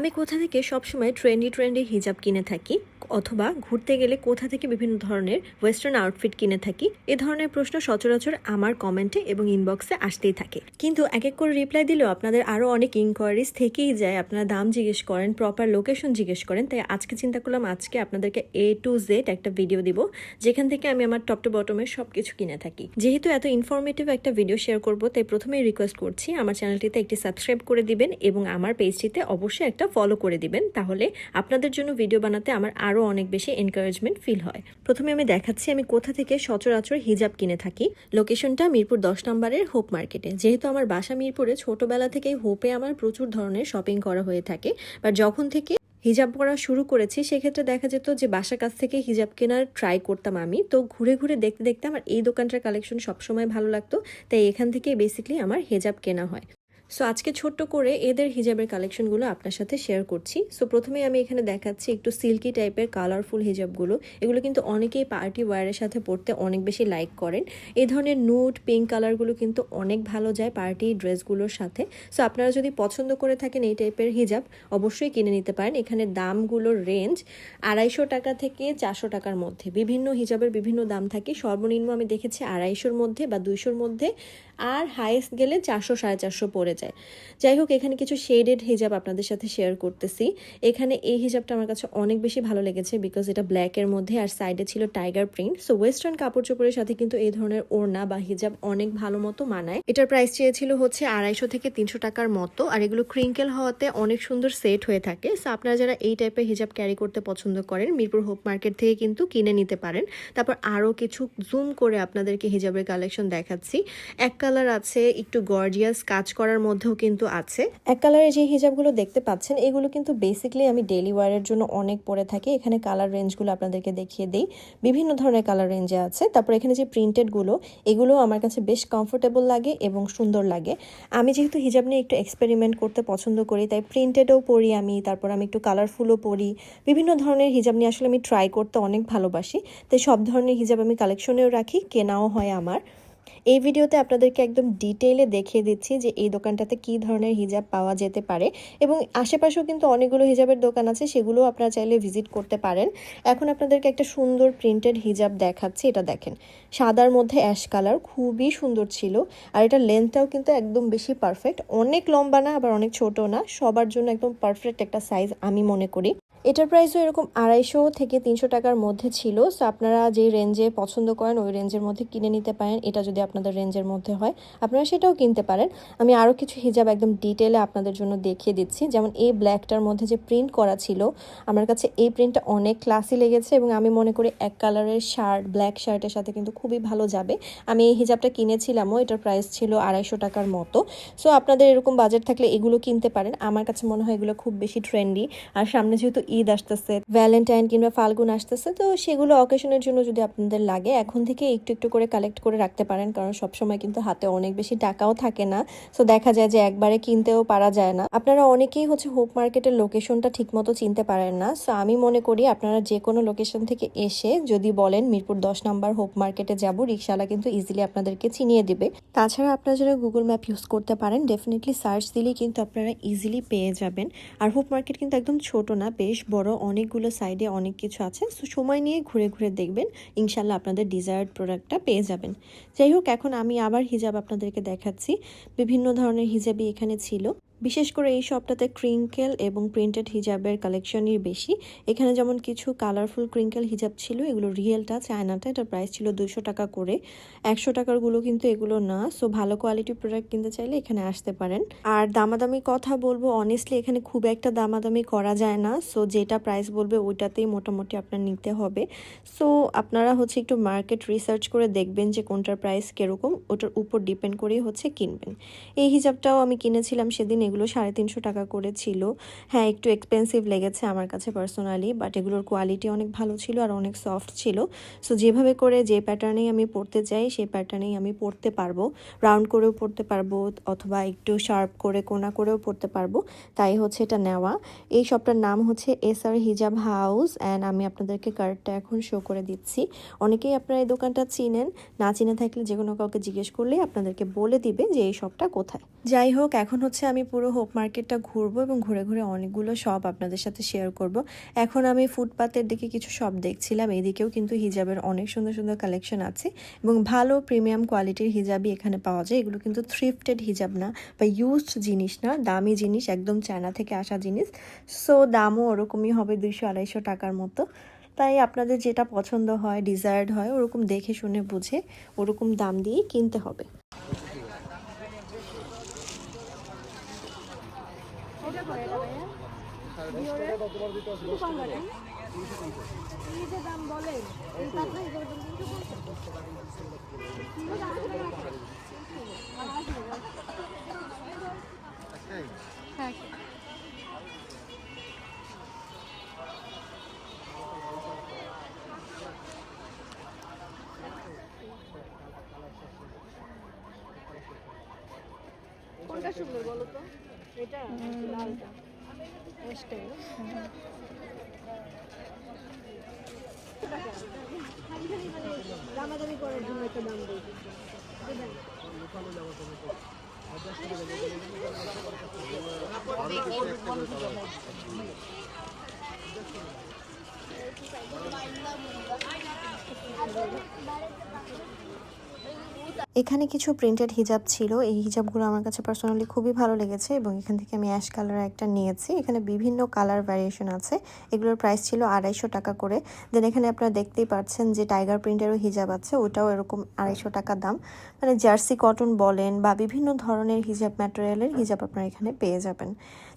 আমি কোথা থেকে সবসময় ট্রেন্ডি ট্রেন্ডি হিজাব কিনে থাকি অথবা ঘুরতে গেলে কোথা থেকে বিভিন্ন ধরনের ওয়েস্টার্ন আউটফিট কিনে থাকি, এ ধরনের প্রশ্ন সচরাচর আমার কমেন্টে এবং ইনবক্সে আসতেই থাকে। কিন্তু এক এক করে রিপ্লাই দিলেও আপনাদের আরও অনেক ইনকোয়ারিজ থেকেই যায়, আপনারা দাম জিজ্ঞেস করেন প্রপার লোকেশন জিজ্ঞেস করেন, তাই আজকে চিন্তা করলাম আজকে আপনাদেরকে এ টু জেড একটা ভিডিও দিব, যেখান থেকে আমি আমার টপ টু বটমের সব কিছু কিনে থাকি। যেহেতু এত ইনফরমেটিভ একটা ভিডিও শেয়ার করব, তাই প্রথমেই রিকোয়েস্ট করছি, আমার চ্যানেলটিতে একটি সাবস্ক্রাইব করে দিবেন এবং আমার পেজটিতে অবশ্যই একটা ফলো করে দিবেন, তাহলে আপনাদের জন্য ভিডিও বানাতে আমার আরও অনেক বেশি এনকারেজমেন্ট ফিল হয়। প্রথমে আমি দেখাচ্ছি, আমি কোথা থেকে সচরাচর হিজাব কিনে থাকি। লোকেশনটা মিরপুর দশ নম্বরের হোপ মার্কেটে যেহেতু আমার বাসা মিরপুরে, ছোটবেলা থেকেই হোপে আমার প্রচুর ধরনের শপিং করা হয়ে থাকে। বা যখন থেকে হিজাব পরা শুরু করেছি, সেক্ষেত্রে দেখা যেত যে বাসার কাছ থেকে হিজাব কেনার ট্রাই করতাম আমি। তো ঘুরে ঘুরে দেখতে দেখতে আমার এই দোকানটার কালেকশন সবসময় ভালো লাগতো। তাই এখান থেকেই বেসিক্যালি আমার হিজাব কেনা হয়। সো আজকে ছোট্ট করে এদের হিজাবের কালেকশনগুলো আপনার সাথে শেয়ার করছি। সো প্রথমে আমি এখানে দেখাচ্ছি একটু সিল্কি টাইপের কালারফুল হিজাবগুলো। এগুলো কিন্তু অনেকেই পার্টি ওয়ারের সাথে পরতে অনেক বেশি লাইক করেন। এই ধরনের নুট পিঙ্ক কালারগুলো কিন্তু অনেক ভালো যায় পার্টি ড্রেসগুলোর সাথে। সো আপনারা যদি পছন্দ করে থাকেন এই টাইপের হিজাব, অবশ্যই কিনে নিতে পারেন। এখানে দামগুলোর রেঞ্জ আড়াইশো টাকা থেকে চারশো টাকার মধ্যে। বিভিন্ন হিজাবের বিভিন্ন দাম থাকে। সর্বনিম্ন আমি দেখেছি আড়াইশোর মধ্যে বা দুইশোর মধ্যে। আর হাইয়েস্ট গেলে চারশো, সাড়ে চারশো পড়ে যায়। যাই হোক, এখানে কিছু শেডেড হিজাব আপনাদের সাথে শেয়ার করতেছি। এখানে এই হিজাবটা আমার কাছে অনেক বেশি ভালো লেগেছে বিকজ এটা ব্ল্যাকের মধ্যে আর সাইডে ছিল টাইগার প্রিন্ট সো ওয়েস্টার্ন কাপড় চোপড়ের সাথে কিন্তু এই ধরনের ওড়না বা হিজাব অনেক ভালো মতো মানায়। এটার প্রাইস চেয়েছিল হচ্ছে আড়াইশো থেকে তিনশো টাকার মতো আর এগুলো ক্রিঙ্কেল হওয়াতে অনেক সুন্দর সেট হয়ে থাকে। সো আপনারা যারা এই টাইপের হিজাব ক্যারি করতে পছন্দ করেন, মিরপুর হোপ মার্কেট থেকে কিন্তু কিনে নিতে পারেন। তারপর আরও কিছু জুম করে আপনাদেরকে হিজাবের কালেকশন দেখাচ্ছি। এক কালার আছে, একটু গর্জিয়াস কাজ করার মধ্যেও কিন্তু আছে। এক কালারের যে হিজাবগুলো দেখতে পাচ্ছেন, এগুলো কিন্তু বেসিক্যালি আমি ডেলি ওয়ারের জন্য অনেক পরে থাকি। এখানে কালার রেঞ্জগুলো আপনাদেরকে দেখিয়ে দিই। বিভিন্ন ধরনের কালার রেঞ্জে আছে। তারপর এখানে যে প্রিন্টেডগুলো এগুলো আমার কাছে বেশ কমফোর্টেবল লাগে এবং সুন্দর লাগে। আমি যেহেতু হিজাব নিয়ে একটু এক্সপেরিমেন্ট করতে পছন্দ করি, তাই প্রিন্টেডও পরি আমি, তারপর আমি একটু কালারফুলও পরি। বিভিন্ন ধরনের হিজাব নিয়ে আসলে আমি ট্রাই করতে অনেক ভালোবাসি। তাই সব ধরনের হিজাব আমি কালেকশনেও রাখি, কেনাও হয় আমার। এই ভিডিওতে আপনাদেরকে একদম ডিটেইলে দেখিয়ে দিচ্ছি যে এই দোকানটাতে কি ধরনের হিজাব পাওয়া যেতে পারে এবং আশেপাশেও কিন্তু অনেকগুলো হিজাবের দোকান আছে সেগুলো আপনারা চাইলে ভিজিট করতে পারেন। এখন আপনাদেরকে একটা সুন্দর প্রিন্টেড হিজাব দেখাচ্ছি, এটা দেখেন। সাদার মধ্যে অ্যাশ কালার, খুবই সুন্দর ছিল। আর এটা লেন্থটাও কিন্তু একদম বেশি পারফেক্ট। অনেক লম্বা না, আবার অনেক ছোট না। সবার জন্য একদম পারফেক্ট একটা সাইজ আমি মনে করি। এটার প্রাইসও এরকম আড়াইশো থেকে তিনশো টাকার মধ্যে ছিল। সো আপনারা যে রেঞ্জে পছন্দ করেন, ওই রেঞ্জের মধ্যে কিনে নিতে পারেন। এটা যদি আপনাদের রেঞ্জের মধ্যে হয়, আপনারা সেটাও কিনতে পারেন। আমি আরও কিছু হিজাব একদম ডিটেলে আপনাদের জন্য দেখিয়ে দিচ্ছি। যেমন এই ব্ল্যাকটার মধ্যে যে প্রিন্ট করা ছিল, আমার কাছে এই প্রিন্টটা অনেক ক্লাসি লেগেছে এবং আমি মনে করি এক কালারের শার্ট ব্ল্যাক শার্টের সাথে কিন্তু খুবই ভালো যাবে। আমি এই হিজাবটা কিনেছিলামও, এটার প্রাইস ছিল আড়াইশো টাকার মতো। সো আপনাদের এরকম বাজেট থাকলে এগুলো কিনতে পারেন। আমার কাছে মনে হয় এগুলো খুব বেশি ট্রেন্ডি আর সামনে যেহেতু ঈদ আসতেছে ভ্যালেন্টাইন কিংবা ফাল্গুন আসতেছে, তো সেগুলো অকেশনের জন্য যদি আপনাদের লাগে, এখন থেকে একটু একটু করে কালেক্ট করে রাখতে পারেন, কারণ সবসময় কিন্তু হাতে অনেক বেশি টাকাও থাকে না। সো দেখা যায় যে একবারে কিনতেও পারা যায় না। আপনারা অনেকেই হচ্ছে হোপ মার্কেটের লোকেশনটা ঠিকমতো চিনতে পারেন না। সো আমি মনে করি আপনারা যে কোনো লোকেশন থেকে এসে যদি বলেন, মিরপুর দশ নম্বর হোপ মার্কেটে যাব রিক্সাওয়ালা কিন্তু ইজিলি আপনাদেরকে চিনিয়ে দিবে। তাছাড়া আপনারা যারা গুগল ম্যাপ ইউজ করতে পারেন ডেফিনেটলি সার্চ দিলেই কিন্তু আপনারা ইজিলি পেয়ে যাবেন। আর হোপ মার্কেট কিন্তু একদম ছোট না, বেশ বড় অনেকগুলো সাইডে অনেক কিছু আছে। সো সময় নিয়ে ঘুরে ঘুরে দেখবেন, ইনশাল্লাহ আপনাদের ডিজায়ার্ড প্রোডাক্টটা পেয়ে যাবেন। যাই হোক, এখন আমি আবার হিজাব আপনাদেরকে দেখাচ্ছি। বিভিন্ন ধরনের হিজাবই এখানে ছিল। বিশেষ করে এই শপটাতে ক্রিঙ্কেল এবং প্রিন্টেড হিজাবের কালেকশনই বেশি। এখানে যেমন কিছু কালারফুল ক্রিঙ্কেল হিজাব ছিল, এগুলো রিয়েলটা, চায়নাটা, এটার প্রাইস ছিল দুশো টাকা করে। একশো টাকারগুলো কিন্তু এগুলো না সো ভালো কোয়ালিটির প্রোডাক্ট কিনতে চাইলে এখানে আসতে পারেন। আর দামাদামি কথা বলব অনেস্টলি এখানে খুব একটা দামাদামি করা যায় না সো যেটা প্রাইস বলবে ওইটাতেই মোটামুটি আপনার নিতে হবে। সো আপনারা হচ্ছে একটু মার্কেট রিসার্চ করে দেখবেন যে কোনটার প্রাইস কীরকম, ওটার উপর ডিপেন্ড করেই হচ্ছে কিনবেন। এই হিজাবটাও আমি কিনেছিলাম সেদিন এগুলো সাড়ে তিনশো টাকা করে ছিল। হ্যাঁ একটু এক্সপেন্সিভ লেগেছে আমার কাছে পার্সোনালি বাট এগুলোর কোয়ালিটি অনেক ভালো ছিল আর অনেক সফট ছিল। সো যেভাবে করে যে প্যাটার্নেই আমি পড়তে চাই, সেই প্যাটার্নেই আমি পড়তে পারব। রাউন্ড করেও পড়তে পারব অথবা একটু শার্প করে, কোনা করেও পড়তে পারব। তাই হচ্ছে এটা নেওয়া। এই শপটার নাম হচ্ছে এস আর হিজাব হাউস অ্যান্ড আমি আপনাদেরকে কার্ডটা এখন শো করে দিচ্ছি। অনেকেই আপনারা এই দোকানটা চিনেন। না চিনে থাকলে যে কোনো কাউকে জিজ্ঞেস করলে আপনাদেরকে বলে দিবে যে এই শপটা কোথায়। যাই হোক, এখন হচ্ছে আমি পুরো পুরো হোপ মার্কেটটা ঘুরবো এবং ঘুরে ঘুরে অনেকগুলো শপ আপনাদের সাথে শেয়ার করব। এখন আমি ফুটপাতের দিকে কিছু শপ দেখছিলাম, এদিকেও কিন্তু হিজাবের অনেক সুন্দর সুন্দর কালেকশন আছে এবং ভালো প্রিমিয়াম কোয়ালিটির হিজাবই এখানে পাওয়া যায়। এগুলো কিন্তু থ্রিফটেড হিজাব না বা ইউজড জিনিস না, দামি জিনিস, একদম চায়না থেকে আসা জিনিস। সো দামও ওরকমই হবে দুইশো আড়াইশো টাকার মতো। তাই আপনাদের যেটা পছন্দ হয় ডিজায়ার্ড হয়, ওরকম দেখে শুনে বুঝে ওরকম দাম দিয়েই কিনতে হবে। কোনটা সুন্দর বলো তো? এটা লালটা। এসটাই দামাদামি করার জন্য একটা দাম দিই এখানে কিছু প্রিন্টেড হিজাব ছিল। এই হিজাবগুলো আমার কাছে পার্সোনালি খুবই ভালো লেগেছে এবং এখান থেকে আমি অ্যাশ কালার একটা নিয়েছি। এখানে বিভিন্ন কালার ভ্যারিয়েশন আছে। এগুলোর প্রাইস ছিল আড়াইশো টাকা করে। দেন এখানে আপনারা দেখতেই পাচ্ছেন যে টাইগার প্রিন্টেরও হিজাব আছে। ওটাও এরকম আড়াইশো টাকা দাম। মানে জার্সি কটন বলেন বা বিভিন্ন ধরনের হিজাব ম্যাটেরিয়ালের হিজাব আপনারা এখানে পেয়ে যাবেন।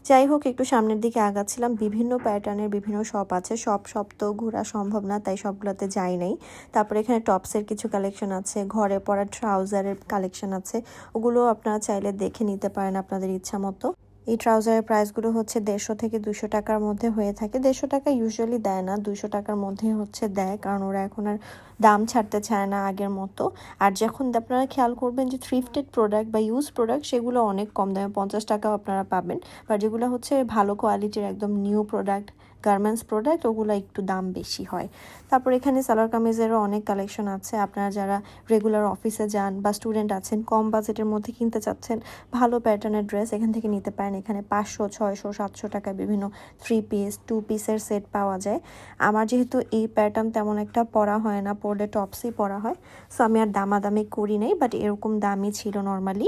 যাই হোক, একটু সামনের দিকে আগাচ্ছিলাম। বিভিন্ন প্যাটার্নের বিভিন্ন শপ আছে। সব শপ তো ঘোরা সম্ভব না, তাই সবগুলোতে যাই নাই। তারপরে এখানে টপসের কিছু কালেকশন আছে, ঘরে পরা ট্রাউজারের কালেকশন আছে। ওগুলো আপনারা চাইলে দেখে নিতে পারেন আপনাদের ইচ্ছা মতো এই ট্রাউজারের প্রাইসগুলো হচ্ছে দেড়শো থেকে দুশো টাকার মধ্যে হয়ে থাকে। দেড়শো টাকা ইউজুয়ালি দেয় না দুশো টাকার মধ্যে হচ্ছে দেয়, কারণ ওরা এখন আর দাম ছাড়তে চায় না আগের মতো। আর যখন আপনারা খেয়াল করবেন যে থ্রিফটেড প্রোডাক্ট বা ইউজ প্রোডাক্ট সেগুলো অনেক কম দামে, পঞ্চাশ টাকাও আপনারা পাবেন। বা যেগুলো হচ্ছে ভালো কোয়ালিটির একদম নিউ প্রোডাক্ট গার্মেন্টস প্রোডাক্ট ওগুলো একটু দাম বেশি হয়। তারপর এখানে সালোয়ার কামিজেরও অনেক কালেকশন আছে। আপনারা যারা রেগুলার অফিসে যান বা স্টুডেন্ট আছেন কম বাজেটের মধ্যে কিনতে চাচ্ছেন ভালো প্যাটার্নের ড্রেস এখান থেকে নিতে পারেন। এখানে পাঁচশো ছয়শো সাতশো টাকায় বিভিন্ন থ্রি পিস টু পিসের সেট পাওয়া যায়। আমার যেহেতু এই প্যাটার্ন তেমন একটা পরা হয় না পরলে টপসই পরা হয়। সো আমি আর দামাদামি করি নাই বাট এরকম দামই ছিল নর্মালি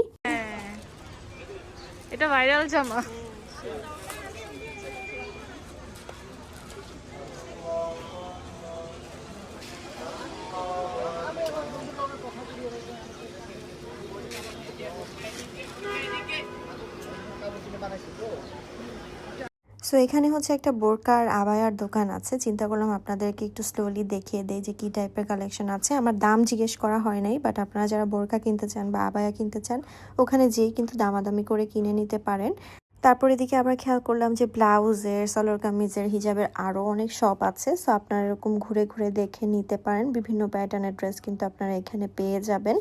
এটা ভাইরাল জামা। সো এখানে হচ্ছে একটা বোরকার আবায়ার দোকান আছে। চিন্তা করলাম আপনাদেরকে একটু স্লোলি দেখিয়ে দেয় যে কী টাইপের কালেকশন আছে। আমার দাম জিজ্ঞেস করা হয় নাই বাট আপনারা যারা বোরকা কিনতে চান বা আবায়া কিনতে চান, ওখানে যেই কিন্তু দামাদামি করে কিনে নিতে পারেন। তারপর এদিকে আবার খেয়াল করলাম যে ব্লাউজের, সালোয়ার কামিজের, হিজাবের আরও অনেক শপ আছে। সো আপনারা এরকম ঘুরে ঘুরে দেখে নিতে পারেন। বিভিন্ন প্যাটার্নের ড্রেস কিন্তু আপনারা এখানে পেয়ে যাবেন।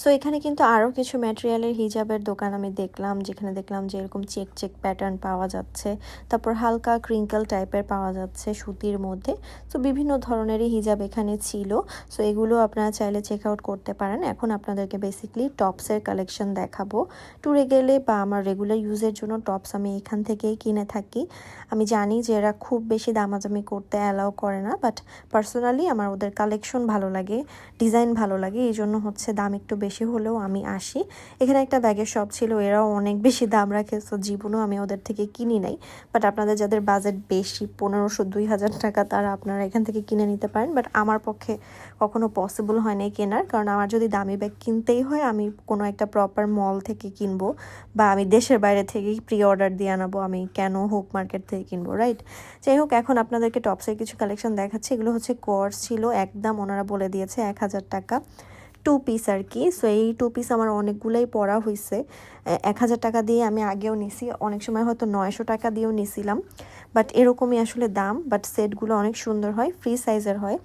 সো এখানে কিন্তু আরও কিছু ম্যাটেরিয়ালের হিজাবের দোকান আমি দেখলাম, যেখানে দেখলাম যে এরকম চেক চেক প্যাটার্ন পাওয়া যাচ্ছে। তারপর হালকা ক্রিঙ্কল টাইপের পাওয়া যাচ্ছে সুতির মধ্যে। তো বিভিন্ন ধরনেরই হিজাব এখানে ছিল। সো এগুলো আপনারা চাইলে চেক আউট করতে পারেন। এখন আপনাদেরকে বেসিকলি টপসের কালেকশন দেখাবো। ট্যুরে গেলে বা আমার রেগুলার ইউজের জন্য টপস আমি এখান থেকেই কিনে থাকি। আমি জানি যে এরা খুব বেশি দামাদামি করতে অ্যালাউ করে না বাট পার্সোনালি আমার ওদের কালেকশন ভালো লাগে ডিজাইন ভালো লাগে, এই জন্য হচ্ছে দাম একটু বেশি হলেও আমি আসি। এখানে একটা ব্যাগের শপ ছিল, এরাও অনেক বেশি দাম রাখে তো জীবনও আমি ওদের থেকে কিনি নাই। বাট আপনাদের যাদের বাজেট বেশি, পনেরোশো, দুই হাজার টাকা, তারা আপনারা এখান থেকে কিনে নিতে পারেন। বাট আমার পক্ষে কখনো পসিবল হয় নাই কেনার, কারণ আমার যদি দামি ব্যাগ কিনতেই হয়, আমি কোনো একটা প্রপার মল থেকে কিনবো, বা আমি দেশের বাইরে থেকেই প্রি অর্ডার দিয়ে আনাবো, আমি কেন হোক মার্কেট থেকে কিনবো রাইট যাই হোক, এখন আপনাদেরকে টপসের কিছু কালেকশন দেখাচ্ছি। এগুলো হচ্ছে কোর্স ছিল, একদম ওনারা বলে দিয়েছে এক হাজার টাকা। টু পিস আর কি সো এই টু পিস আমার অনেকগুলোই পরা হয়েছে এক হাজার টাকা দিয়ে আমি আগেও নিছি। অনেক সময় হয়তো নয়শো টাকা দিয়েও নিছিলাম। বাট এরকমই আসলে দাম। বাট সেটগুলো অনেক সুন্দর হয় ফ্রি সাইজের হয়।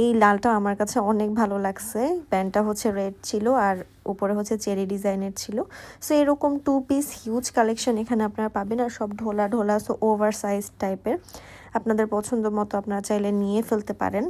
এই লালটা আমার কাছে অনেক ভালো লাগছে। প্যান্টটা হচ্ছে রেড ছিল আর উপরে হচ্ছে চেরি ডিজাইনের ছিল। সো এরকম টু পিস হিউজ কালেকশন এখানে আপনারা পাবেন। আর সব ঢোলা ঢোলা সো ওভার সাইজ টাইপের আপনাদের পছন্দ মতো আপনারা চাইলে নিয়ে ফেলতে পারেন।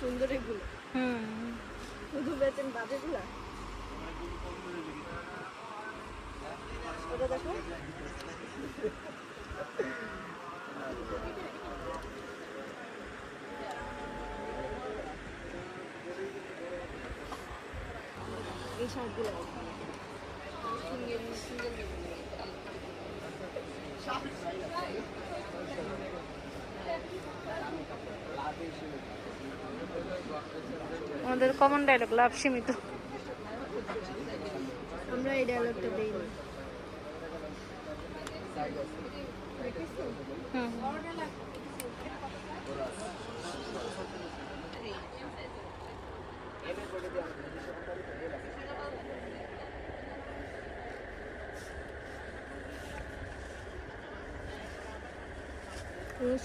সুন্দর এগুলো হুম। শুধু বেচেন বাজেগুলা ওটা দেখো। এই শার্টগুলো আমাদের কমন ডায়লগ লাভ সীমিত। আমরা এই ডায়লগটা দেই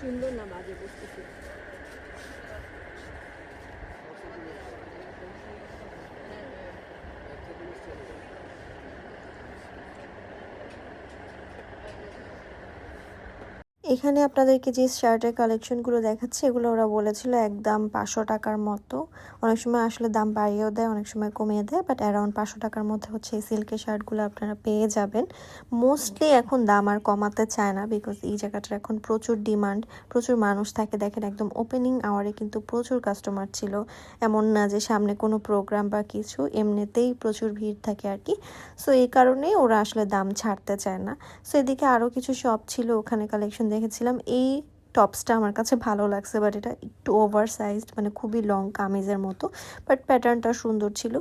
সুন্দর না বাজে বুঝতেছি এখানে আপনাদেরকে যে শার্টের কালেকশনগুলো দেখাচ্ছে, এগুলো ওরা বলেছিল একদম পাঁচশো টাকার মতো। অনেক সময় আসলে দাম বাড়িয়েও দেয়, অনেক সময় কমিয়ে দেয় বাট অ্যারাউন্ড পাঁচশো টাকার মধ্যে হচ্ছে এই সিল্কের শার্টগুলো আপনারা পেয়ে যাবেন। মোস্টলি এখন দাম আর কমাতে চায় না বিকজ এই জায়গাটার এখন প্রচুর ডিমান্ড প্রচুর মানুষ থাকে। দেখেন একদম ওপেনিং আওয়ারে কিন্তু প্রচুর কাস্টমার ছিল। এমন না যে সামনে কোনো প্রোগ্রাম বা কিছু, এমনিতেই প্রচুর ভিড় থাকে আর কি। সো এই কারণেই ওরা আসলে দাম ছাড়তে চায় না। সো এদিকে আরও কিছু শপ ছিল, ওখানে কালেকশন দেখেছিলাম, এই টপসটা আমার কাছে ভালো লাগছে বাট এটা একটু ওভার সাইজড মানে খুবই লং কামিজের মতো বাট প্যাটার্নটা সুন্দর ছিল।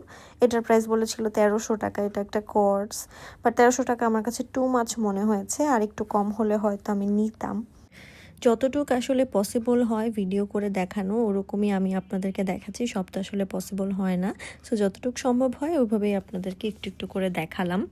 এটার প্রাইস বলেছিল তেরোশো টাকা, এটা একটা কর্ডস বাট তেরোশো টাকা আমার কাছে টু মাছ মনে হয়েছে, আর একটু কম হলে হয়তো আমি নিতাম। যতটুকু আসলে পসিবল হয় ভিডিও করে দেখানো, ওরকমই আমি আপনাদেরকে দেখাচ্ছি সব তো আসলে পসিবল হয় না। সো যতটুকু সম্ভব হয়, ওইভাবেই আপনাদেরকে একটু একটু করে দেখালাম।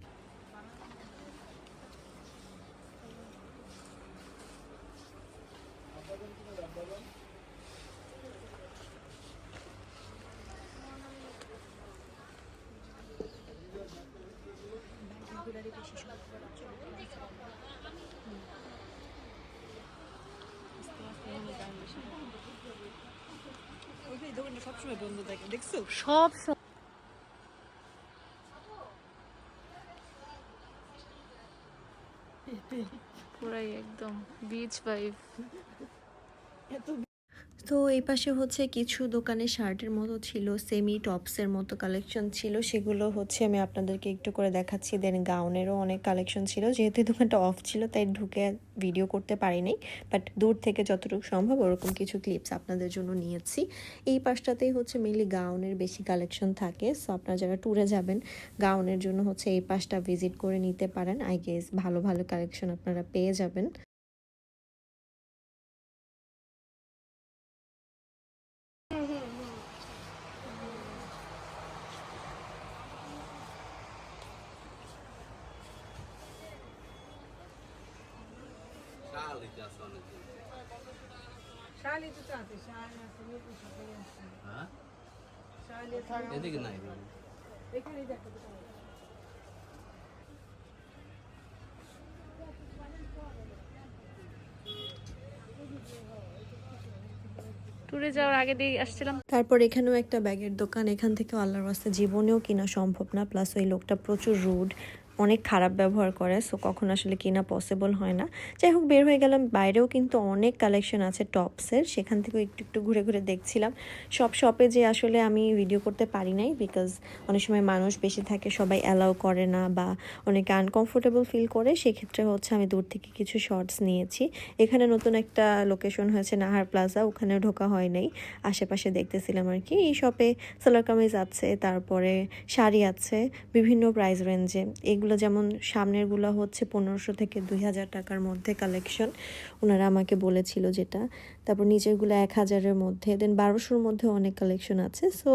সব পুরাই একদম বিচ ভাইব তো এই পাশে হচ্ছে কিছু দোকানে শার্টের মতো ছিল সেমি টপসের মতো কালেকশন ছিল। সেগুলো হচ্ছে আমি আপনাদেরকে একটু করে দেখাচ্ছি। দেন গাউনেরও অনেক কালেকশন ছিল। যেহেতু দোকানটা অফ ছিল, তাই ঢুকে ভিডিও করতে পারিনি। বাট দূর থেকে যতটুকু সম্ভব ওরকম কিছু ক্লিপস আপনাদের জন্য নিয়েছি। এই পাশটাতেই হচ্ছে মেনলি গাউনের বেশি কালেকশন থাকে। সো আপনারা যারা ট্যুরে যাবেন গাউনের জন্য হচ্ছে এই পাশটা ভিজিট করে নিতে পারেন। আই গেস ভালো ভালো কালেকশন আপনারা পেয়ে যাবেন। এদিকে নাই এখানেই দেখো। ট্যুরে যাওয়ার আগে দিয়ে আসছিলাম। তারপর এখানেও একটা ব্যাগের দোকান এখান থেকে আল্লাহর রাস্তা জীবনেও কিনা সম্ভব না। প্লাস ওই লোকটা প্রচুর রুড অনেক খারাপ ব্যবহার করে সো কখন আসলে কিনা পসিবল হয় না। যাই হোক বের হয়ে গেলাম। বাইরেও কিন্তু অনেক কালেকশন আছে টপসের সেখান থেকেও একটু একটু ঘুরে ঘুরে দেখছিলাম। সব শপে যে আসলে আমি ভিডিও করতে পারি নাই বিকজ অনেক সময় মানুষ বেশি থাকে, সবাই অ্যালাউ করে না বা অনেকে আনকমফোর্টেবল ফিল করে, সেক্ষেত্রে হচ্ছে আমি দূর থেকে কিছু শর্টস নিয়েছি। এখানে নতুন একটা লোকেশন হয়েছে নাহার প্লাজা ওখানে ঢোকা হয় নাই। আশেপাশে দেখতেছিলাম আর কি। এই শপে সালোয়ার কামিজ আছে, তারপরে শাড়ি আছে, বিভিন্ন প্রাইস রেঞ্জে এগুলো এগুলো যেমন সামনেরগুলো হচ্ছে পনেরোশো থেকে দুই হাজার টাকার মধ্যে কালেকশন ওনারা আমাকে বলেছিল যেটা। তারপর নিচেরগুলো এক হাজারের মধ্যে দেন বারোশোর মধ্যে অনেক কালেকশন আছে। সো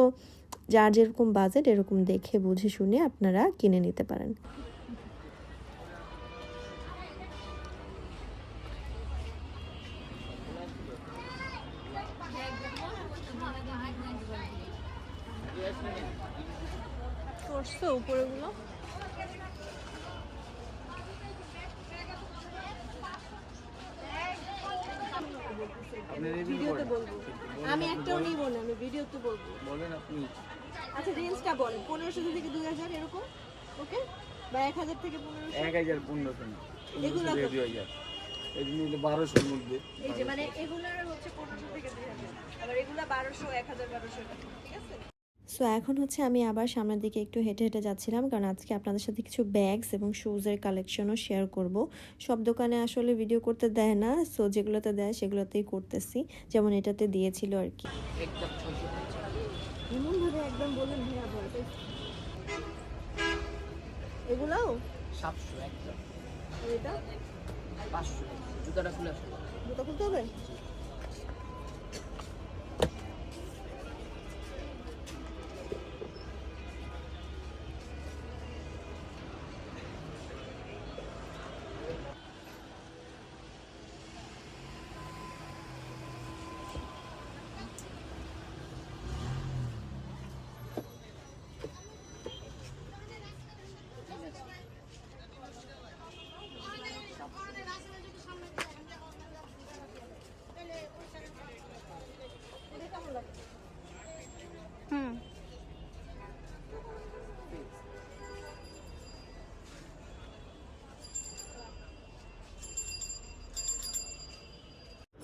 যার যেরকম বাজেট এরকম দেখে, বুঝে, শুনে আপনারা কিনে নিতে পারেন। এগুলো নিলে বারোশোর মধ্যে। এই যে মানে এগুলার হচ্ছে পনেরোশো থেকে দুই হাজার। আবার এগুলা বারোশো এক হাজার বারোশো ঠিক আছে? সো এখন হচ্ছে আমি আবার সামনের দিকে একটু হেঁটে হেঁটে যাচ্ছিলাম কারণ আজকে আপনাদের সাথে কিছু ব্যাগস এবং শুজের কালেকশনও শেয়ার করব। সব দোকানে আসলে ভিডিও করতে দেয় না সো যেগুলোতে দেয় সেগুলোতেই করতেছি যেমন এটাতে দিয়েছিল আর কি। একদম এগুলাও? সাতশো আর এটা? পাঁচশো। জুতাটা খুলে আসো জুতা খুলতে হবে।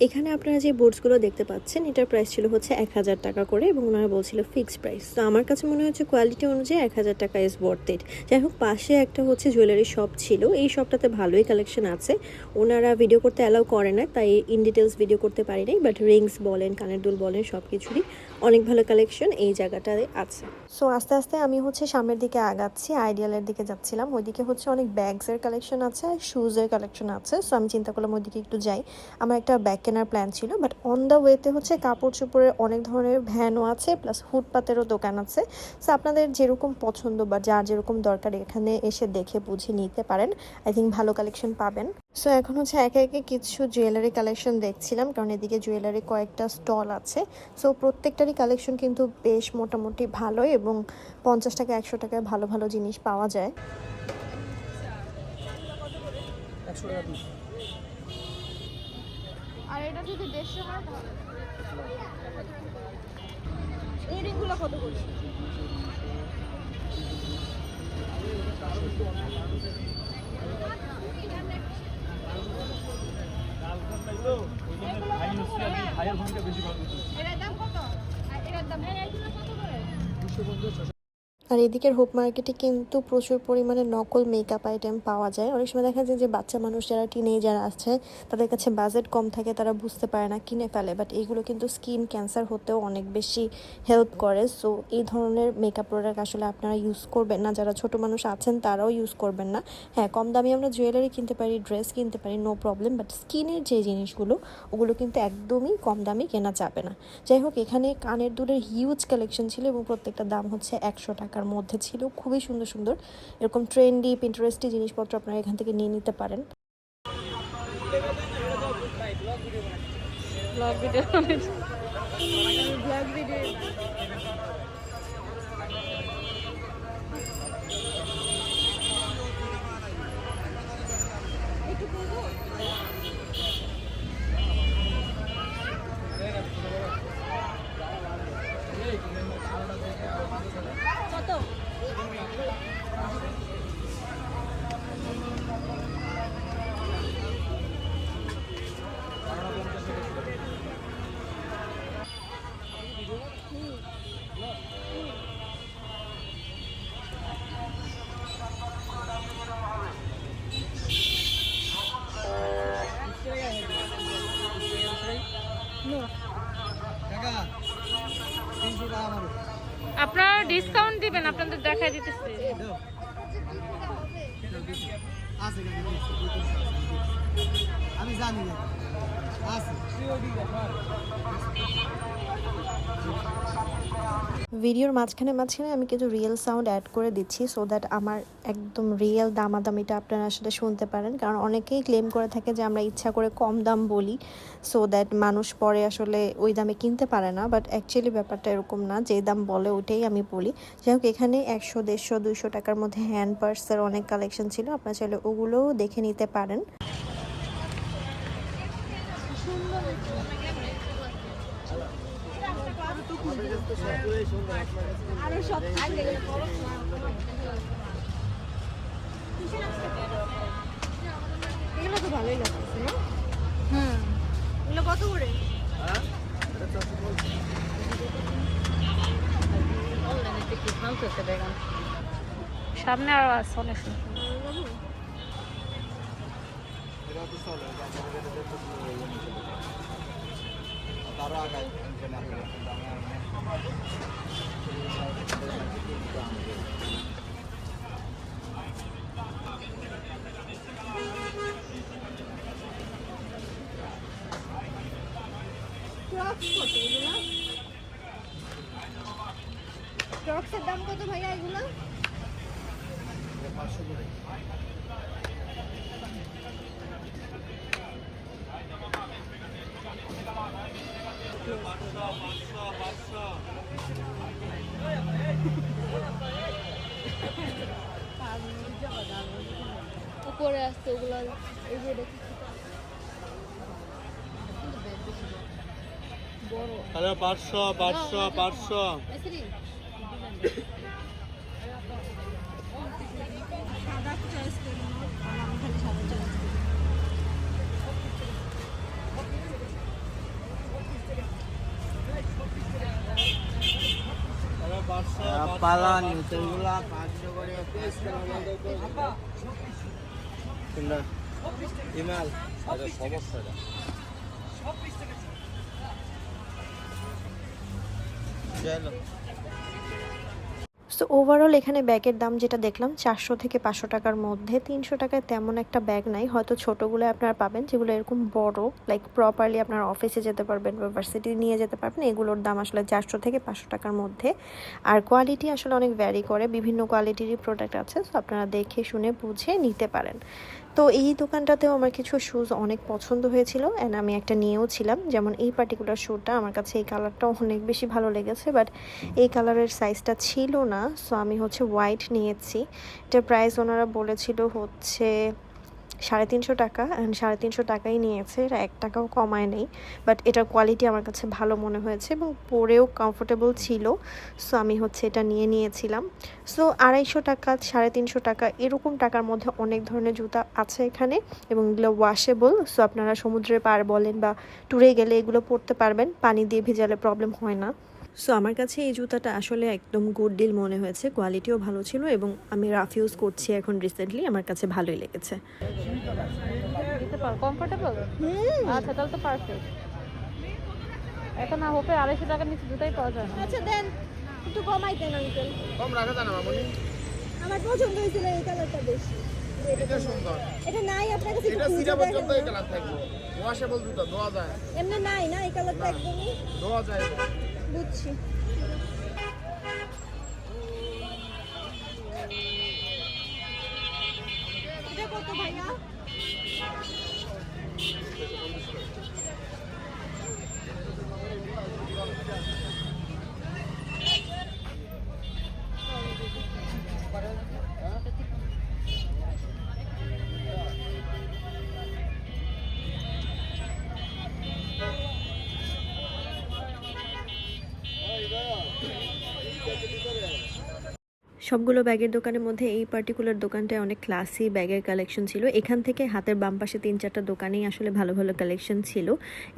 এখানে আপনারা যে বোর্ডসগুলো দেখতে পাচ্ছেন, এটার প্রাইস ছিল হচ্ছে এক হাজার টাকা করে এবং ওনারা বলছিল ফিক্সড প্রাইস তো আমার কাছে মনে হচ্ছে কোয়ালিটি অনুযায়ী এক হাজার টাকা ইজ ওয়ার্থ ইট যাই হোক, পাশে একটা হচ্ছে জুয়েলারি শপ ছিল। এই শপটাতে ভালোই কালেকশন আছে। ওনারা ভিডিও করতে অ্যালাউ করে না, তাই ইন ডিটেলস ভিডিও করতে পারি নাই বাট রিংস বলেন, কানের দুল বলেন সব কিছুরই অনেক ভালো কালেকশন এই জায়গাটায় আছে। সো আস্তে আস্তে আমি হচ্ছে সামনের দিকে আগাচ্ছি আইডিয়ালের দিকে যাচ্ছিলাম। ওইদিকে হচ্ছে অনেক ব্যাগসের কালেকশন আছে আর শুজের কালেকশন আছে। সো আমি চিন্তা করলাম ওইদিকে একটু যাই। আমার একটা ব্যাগ কেনার প্ল্যান ছিল বাট অন দ্য ওয়েতে হচ্ছে কাপড় চোপড়ের অনেক ধরনের ভ্যানও আছে প্লাস ফুটপাতেরও দোকান আছে। সো আপনাদের যেরকম পছন্দ বা যার যেরকম দরকার এখানে এসে দেখে বুঝে নিতে পারেন। আই থিঙ্ক ভালো কালেকশন পাবেন। সো এখন হচ্ছে একে একে কিছু জুয়েলারি কালেকশন দেখছিলাম, কারণ এদিকে জুয়েলারি কয়েকটা স্টল আছে। সো প্রত্যেকটারই কালেকশন কিন্তু বেশ মোটামুটি ভালোই এবং পঞ্চাশ টাকা একশো টাকায় ভালো ভালো জিনিস পাওয়া যায়। আর এটা যদি দেড়শো হয় রিংগুলো কত করে? এটার দাম chegou um doce, আর এদিকের হোপ মার্কেটে কিন্তু প্রচুর পরিমাণে নকল মেকআপ আইটেম পাওয়া যায়। অনেক সময় দেখা যায় যে বাচ্চা মানুষ যারা টিনেজার আছে, তাদের কাছে বাজেট কম থাকে, তারা বুঝতে পারে না, কিনে ফেলে। বাট এইগুলো কিন্তু স্কিন ক্যান্সার হতেও অনেক বেশি হেল্প করে। সো এই ধরনের মেকআপ প্রোডাক্ট আসলে আপনারা ইউজ করবেন না। যারা ছোট মানুষ আছেন, তারাও ইউজ করবেন না। হ্যাঁ কম দামে আমরা জুয়েলারি কিনতে পারি ড্রেস কিনতে পারি নো প্রবলেম বাট স্কিনের যে জিনিসগুলো, ওগুলো কিন্তু একদমই কম দামে কেনা যাবে না। যাই হোক, এখানে কানের দুলের হিউজ কালেকশন ছিল এবং প্রত্যেকটা দাম হচ্ছে একশো টাকার মধ্যে ছিল। খুবই সুন্দর সুন্দর। এরকম ট্রেন্ডি পিন্টারেস্টি জিনিসপত্র আপনারা এখান থেকে নিয়ে নিতে পারেন। ব্লগ ভিডিও দিবেন আপনাদের দেখাই দিতেছে। আমি জানি না আছে। ভিডিওর মাঝখানে মাঝখানে আমি কিছু রিয়েল সাউন্ড অ্যাড করে দিচ্ছি সো দ্যাট আমার একদম রিয়েল দামাদামিটা আপনারা আসলে শুনতে পারেন। কারণ অনেকেই ক্লেম করে থাকে যে আমরা ইচ্ছা করে কম দাম বলি সো দ্যাট মানুষ পরে আসলে ওই দামে কিনতে পারে না। বাট অ্যাকচুয়ালি ব্যাপারটা এরকম না, যে দাম বলে ওইটাই আমি বলি। যাই হোক, এখানে একশো, দেড়শো, দুইশো টাকার মধ্যে হ্যান্ড পার্সের অনেক কালেকশন ছিল, আপনারা চাইলে ওগুলোও দেখে নিতে পারেন। আরও সব এগুলো তো ভালোই লাগতেছে না? হুম। এগুলো কত করে? সামনে আরও আছে অনেক সুন্দর। তারও আগায় ক্রক্সের দাম কত ভাইয়া এগুলো? উপরে আসছে ওগুলো এই যে দেখি বড় হ্যালো পাঁচশো পাঁচশো পাঁচশো। পালান সেগুলা পাঁচশো করে ইমাল। সমস্যা সো ওভারঅল এখানে ব্যাগের দাম যেটা দেখলাম, চারশো থেকে পাঁচশো টাকার মধ্যে। তিনশো টাকায় তেমন একটা ব্যাগ নাই। হয়তো ছোটোগুলো আপনারা পাবেন, যেগুলো এরকম বড় লাইক প্রপারলি আপনার অফিসে যেতে পারবেন, বা ভার্সিটি নিয়ে যেতে পারবেন, এগুলোর দাম আসলে চারশো থেকে পাঁচশো টাকার মধ্যে। আর কোয়ালিটি আসলে অনেক ভ্যারি করে, বিভিন্ন কোয়ালিটিরই প্রোডাক্ট আছে সো আপনারা দেখে শুনে বুঝে নিতে পারেন। তো এই দোকানটাতেও আমার কিছু শুজ অনেক পছন্দ হয়েছিল অ্যান্ড আমি একটা নিয়েও ছিলাম। যেমন এই পার্টিকুলার শ্যুটা আমার কাছে এই কালারটা অনেক বেশি ভালো লেগেছে বাট এই কালারের সাইজটা ছিল না। সো আমি হচ্ছে হোয়াইট নিয়েছি। এটার প্রাইস ওনারা বলেছিল হচ্ছে সাড়ে তিনশো টাকা অ্যান্ড সাড়ে তিনশো টাকাই নিয়েছে। এটা এক টাকাও কমায় নেই বাট এটার কোয়ালিটি আমার কাছে ভালো মনে হয়েছে এবং পরেও কমফোর্টেবল ছিল সো আমি হচ্ছে এটা নিয়ে নিয়েছিলাম। সো আড়াইশো টাকা, সাড়ে তিনশো টাকা, এরকম টাকার মধ্যে অনেক ধরনের জুতা আছে এখানে, এবং এগুলো ওয়াশেবল সো আপনারা সমুদ্রে পার বলেন বা ট্যুরে গেলে এগুলো পরতে পারবেন, পানি দিয়ে ভেজালে প্রবলেম হয় না। সো আমার কাছে এই জুতাটা আসলে একদম গুড ডিল মনে হয়েছে। কোয়ালিটিও ভালো ছিল এবং আমি রাফ ইউজ করছি এখন রিসেন্টলি আমার কাছে ভালোই লেগেছে। কমফোর্টেবল আচ্ছা তাহলে তো পারফেক্ট এখন না হোপে আড়াইশো টাকার নিচে জুতাই পাওয়া যায় না। আচ্ছা দেন একটু কমাই দেন আঙ্কেল কম রাখা যায় মামনি। আমার পছন্দ হয়েছিল এই কালারটা বেশি। এটা সুন্দর। এটা নাই আপনার কাছে এটা সিরা পর্যন্ত এই কালার থাকবে। ওয়াশেবল জুতা ধোয়া যায়। এমনি নাই না এই কালারটা একদমই? ধোয়া যায়। বুঝছি। you go. সবগুলো ব্যাগের দোকানের মধ্যে এই পার্টিকুলার দোকানটায় অনেক ক্লাসি ব্যাগের কালেকশন ছিল। এখান থেকে হাতের বাম পাশে তিন চারটা দোকানেই আসলে ভালো ভালো কালেকশন ছিল।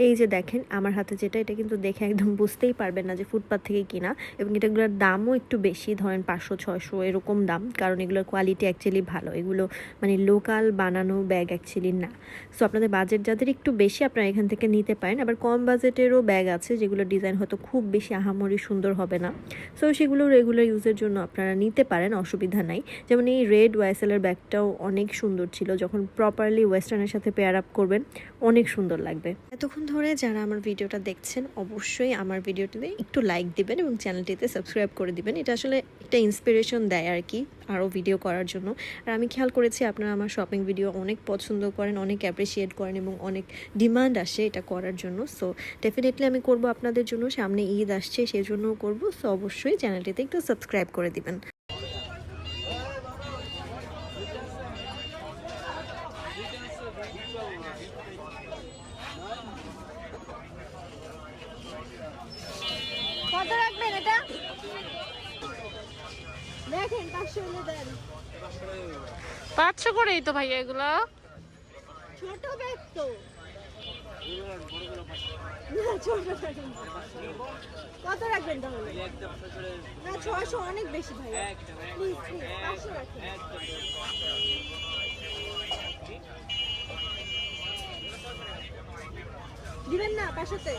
এই যে দেখেন, আমার হাতে যেটা, এটা কিন্তু দেখে একদম বুঝতেই পারবেন না যে ফুটপাথ থেকে কিনা এবং এটাগুলোর দামও একটু বেশি, ধরেন পাঁচশো, ছয়শো এরকম দাম, কারণ এগুলোর কোয়ালিটি অ্যাকচুয়ালি ভালো। এগুলো মানে লোকাল বানানো ব্যাগ অ্যাকচুয়ালি না। সো আপনাদের বাজেট যাদের একটু বেশি, আপনারা এখান থেকে নিতে পারেন। আবার কম বাজেটেরও ব্যাগ আছে যেগুলো ডিজাইন হয়তো খুব বেশি আহামরি সুন্দর হবে না। সো সেগুলো রেগুলার ইউজের জন্য আপনারা নিতে নিতে পারেন, অসুবিধা নাই। যেমন এই রেড ওয়াইসেলের ব্যাগটাও অনেক সুন্দর ছিল। যখন প্রপারলি ওয়েস্টার্নের সাথে পেয়ার আপ করবেন, অনেক সুন্দর লাগবে। এতক্ষণ ধরে যারা আমার ভিডিওটা দেখছেন, অবশ্যই আমার ভিডিওটিতে একটু লাইক দিবেন এবং চ্যানেলটিতে সাবস্ক্রাইব করে দিবেন। এটা আসলে একটা ইন্সপিরেশন দেয় আর কি, আরও ভিডিও করার জন্য। আর আমি খেয়াল করেছি, আপনারা আমার শপিং ভিডিও অনেক পছন্দ করেন, অনেক অ্যাপ্রিসিয়েট করেন এবং অনেক ডিমান্ড আসে এটা করার জন্য। সো ডেফিনেটলি আমি করব আপনাদের জন্য। সামনে ঈদ আসছে সেই জন্যও করব। সো অবশ্যই চ্যানেলটিতে একটু সাবস্ক্রাইব করে দিবেন। পাঁচশো করেই তো ভাইয়া এগুলো। ছোট ব্যাগ তো। কত রাখবেন তাহলে? না ছশো অনেক বেশি ভাই প্লিজ দিবেন না পাঁচশোতে?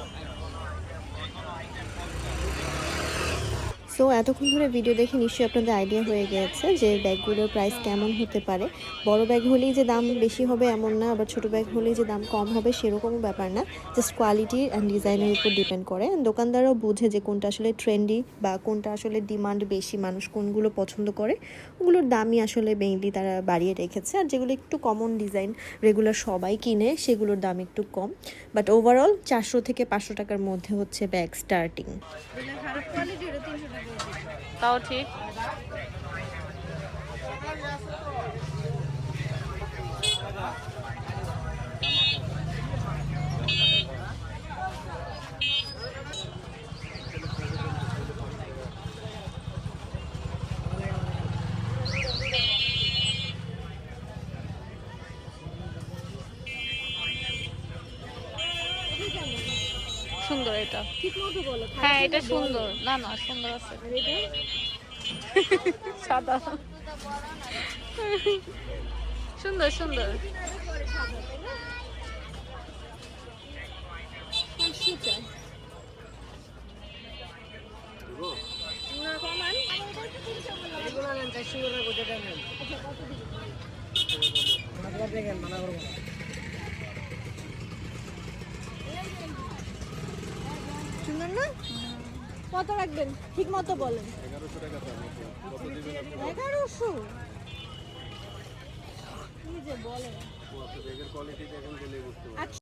সো এতক্ষণ ধরে ভিডিও দেখে নিশ্চয়ই আপনাদের আইডিয়া হয়ে গেছে যে ব্যাগগুলোর প্রাইস কেমন হতে পারে। বড় ব্যাগ হলেই যে দাম বেশি হবে এমন না, আবার ছোট ব্যাগ হলেই যে দাম কম হবে সেরকমও ব্যাপার না। জাস্ট কোয়ালিটি অ্যান্ড ডিজাইনের উপর ডিপেন্ড করে। দোকানদারও বুঝে যে কোনটা আসলে ট্রেন্ডি বা কোনটা আসলে ডিমান্ড বেশি, মানুষ কোনগুলো পছন্দ করে। ওগুলোর দামই আসলে মেইনলি তারা বাড়িয়ে রেখেছে। আর যেগুলো একটু কমন ডিজাইন রেগুলার সবাই কিনে, সেগুলোর দাম একটু কম। বাট ওভারঅল চারশো থেকে পাঁচশো টাকার মধ্যে হচ্ছে ব্যাগ স্টার্টিং তাও ঠিক। সুন্দর এটা। ঠিক মতো বলো হ্যাঁ এটা সুন্দর। না না সুন্দর আছে। সাদা। সুন্দর সুন্দর। দেখেন মানা করব সুন্দর না? কত রাখবেন? ঠিক মতো বলেন। এগারোশো যে বলেন। আচ্ছা।